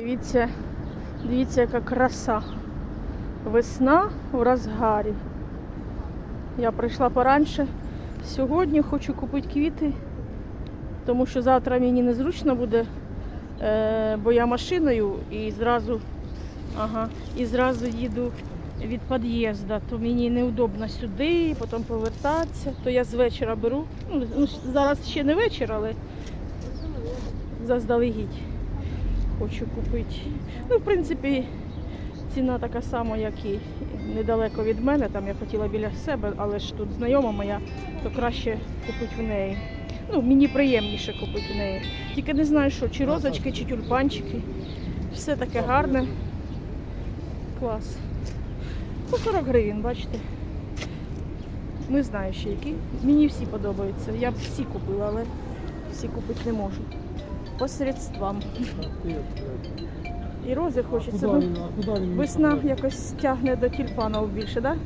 Дивіться, дивіться, яка краса. Весна в розгарі. Я прийшла поранше. Сьогодні хочу купити квіти, тому що завтра мені незручно буде, е, бо я машиною і зразу, ага, і зразу їду від під'їзду, то мені неудобно сюди, потім повертатися. То я з вечора беру. Ну, ну, зараз ще не вечір, але заздалегідь хочу купити. Ну, в принципі, ціна така сама, як і недалеко від мене. Там я хотіла біля себе, але ж тут знайома моя, то краще купити в неї. Ну, мені приємніше купити в неї. Тільки не знаю, що, чи розочки, чи тюльпанчики. Все таке гарне. Клас. По 40 гривень, бачите. Не знаю ще які. Мені всі подобаються. Я б всі купила, але всі купити не можу. По средствам. І рози хочеться. Весна якось тягне до тюльпанів більше, так? Да?